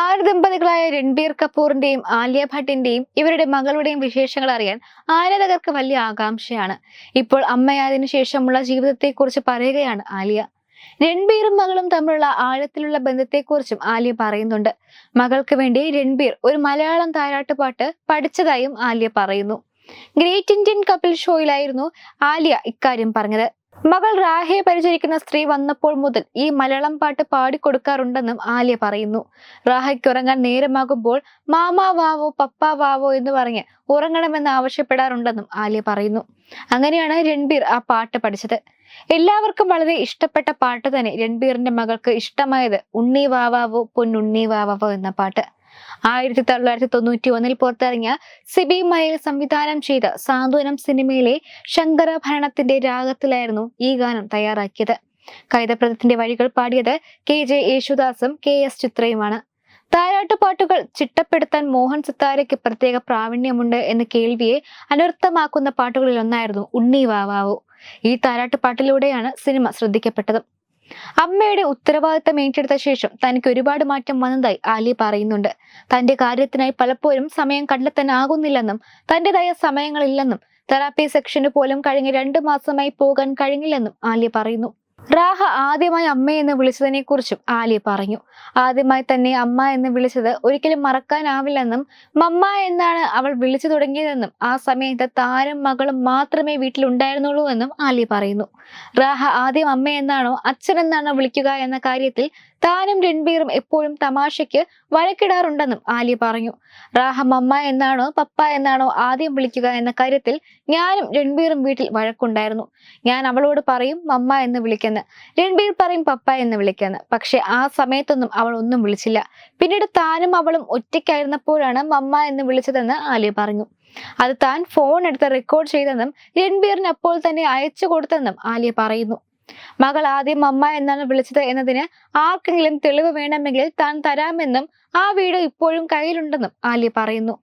സുഹൃത്തുക്കളായ രൺബീർ കപൂറിന്റെയും ആലിയ ഭട്ടിന്റെയും ഇവരുടെ മകളുടെയും വിശേഷങ്ങൾ അറിയാൻ ആരാധകർക്ക് വലിയ ആകാംക്ഷയാണ്. ഇപ്പോൾ അമ്മയായതിനു ശേഷമുള്ള ജീവിതത്തെക്കുറിച്ച് പറയുകയാണ് ആലിയ. രൺബീറും മകളും തമ്മിലുള്ള ആഴത്തിലുള്ള ബന്ധത്തെക്കുറിച്ചും ആലിയ പറയുന്നുണ്ട്. മകൾക്ക് വേണ്ടി രൺബീർ ഒരു മലയാളം താരാട്ടുപാട്ട് പഠിച്ചതായും ആലിയ പറയുന്നു. ഗ്രേറ്റ് ഇന്ത്യൻ കപ്പിൾ ഷോയിലായിരുന്നു ആലിയ ഇക്കാര്യം പറഞ്ഞത്. മകൾ റാഹയെ പരിചരിക്കുന്ന സ്ത്രീ വന്നപ്പോൾ മുതൽ ഈ മലയാളം പാട്ട് പാടിക്കൊടുക്കാറുണ്ടെന്നും ആലിയ പറയുന്നു. റാഹയ്ക്ക് ഉറങ്ങാൻ നേരമാകുമ്പോൾ മാമാ വാവോ പപ്പ വാവോ എന്ന് പറഞ്ഞ് ഉറങ്ങണമെന്ന് ആവശ്യപ്പെടാറുണ്ടെന്നും ആലിയ പറയുന്നു. അങ്ങനെയാണ് രൺബീർ ആ പാട്ട് പഠിച്ചത്. എല്ലാവർക്കും വളരെ ഇഷ്ടപ്പെട്ട പാട്ട് തന്നെ രൺബീറിന്റെ മകൾക്ക് ഇഷ്ടമായത് ഉണ്ണി വാവാവോ പൊന്നുണ്ണി വാവാവോ എന്ന പാട്ട്. ആയിരത്തി തൊള്ളായിരത്തി തൊണ്ണൂറ്റി ഒന്നിൽ പുറത്തിറങ്ങിയ സിബി മയിൽ സംവിധാനം ചെയ്ത സാന്ത്വനം സിനിമയിലെ ശങ്കരഭരണത്തിന്റെ രാഗത്തിലായിരുന്നു ഈ ഗാനം തയ്യാറാക്കിയത്. കൈതപ്രദത്തിന്റെ വഴികൾ പാടിയത് കെ ജെ യേശുദാസും കെ എസ് ചിത്രയുമാണ്. താരാട്ടുപാട്ടുകൾ ചിട്ടപ്പെടുത്താൻ മോഹൻ സിത്താരയ്ക്ക് പ്രത്യേക പ്രാവീണ്യമുണ്ട് എന്ന കേൾവിയെ അനർത്ഥമാക്കുന്ന പാട്ടുകളിൽ ഒന്നായിരുന്നു ഉണ്ണി വാവാവോ. ഈ താരാട്ടുപാട്ടിലൂടെയാണ് സിനിമ ശ്രദ്ധിക്കപ്പെട്ടത്. അമ്മയുടെ ഉത്തരവാദിത്തം ഏറ്റെടുത്ത ശേഷം തനിക്ക് ഒരുപാട് മാറ്റം വന്നതായി ആലി പറയുന്നുണ്ട്. തന്റെ കാര്യത്തിനായി പലപ്പോഴും സമയം കണ്ടെത്താനാകുന്നില്ലെന്നും തന്റേതായ സമയങ്ങളില്ലെന്നും തെറാപ്പി സെക്ഷന് പോലും കഴിഞ്ഞ രണ്ടു മാസമായി പോകാൻ കഴിഞ്ഞില്ലെന്നും ആലി പറയുന്നു. റാഹ ആദ്യമായി അമ്മ എന്ന് വിളിച്ചതിനെ കുറിച്ചും ആലിയ പറഞ്ഞു. ആദ്യമായി തന്നെ അമ്മ എന്ന് വിളിച്ചത് ഒരിക്കലും മറക്കാനാവില്ലെന്നും മമ്മ എന്നാണ് അവൾ വിളിച്ചു തുടങ്ങിയതെന്നും ആ സമയത്ത് താരം മകളും മാത്രമേ വീട്ടിലുണ്ടായിരുന്നുള്ളൂ എന്നും ആലി പറയുന്നു. റാഹ ആദ്യം അമ്മ എന്നാണോ അച്ഛൻ എന്നാണോ വിളിക്കുക എന്ന കാര്യത്തിൽ താനും രൺബീറും എപ്പോഴും തമാശയ്ക്ക് വഴക്കിടാറുണ്ടെന്നും ആലി പറഞ്ഞു. റാഹം അമ്മ എന്നാണോ പപ്പ എന്നാണോ ആദ്യം വിളിക്കുക എന്ന കാര്യത്തിൽ ഞാനും രൺബീറും വീട്ടിൽ വഴക്കുണ്ടായിരുന്നു. ഞാൻ അവളോട് പറയും മമ്മ എന്ന് വിളിക്കുന്ന. രൺബീർ പറയും പപ്പ എന്ന് വിളിക്കുന്ന. പക്ഷെ ആ സമയത്തൊന്നും അവൾ ഒന്നും വിളിച്ചില്ല. പിന്നീട് താനും അവളും ഒറ്റയ്ക്കായിരുന്നപ്പോഴാണ് മമ്മ എന്ന് വിളിച്ചതെന്ന് ആലി പറഞ്ഞു. അത് താൻ ഫോൺ എടുത്ത് റെക്കോർഡ് ചെയ്തെന്നും രൺബീറിന് അപ്പോൾ തന്നെ അയച്ചു കൊടുത്തെന്നും ആലിയ പറയുന്നു. മകൾ ആദ്യം അമ്മ എന്നാണ് വിളിച്ചത് എന്നതിന് ആർക്കെങ്കിലും തെളിവ് വേണമെങ്കിൽ താൻ തരാമെന്നും ആ വീഡിയോ ഇപ്പോഴും കയ്യിലുണ്ടെന്നും ആലി പറയുന്നു.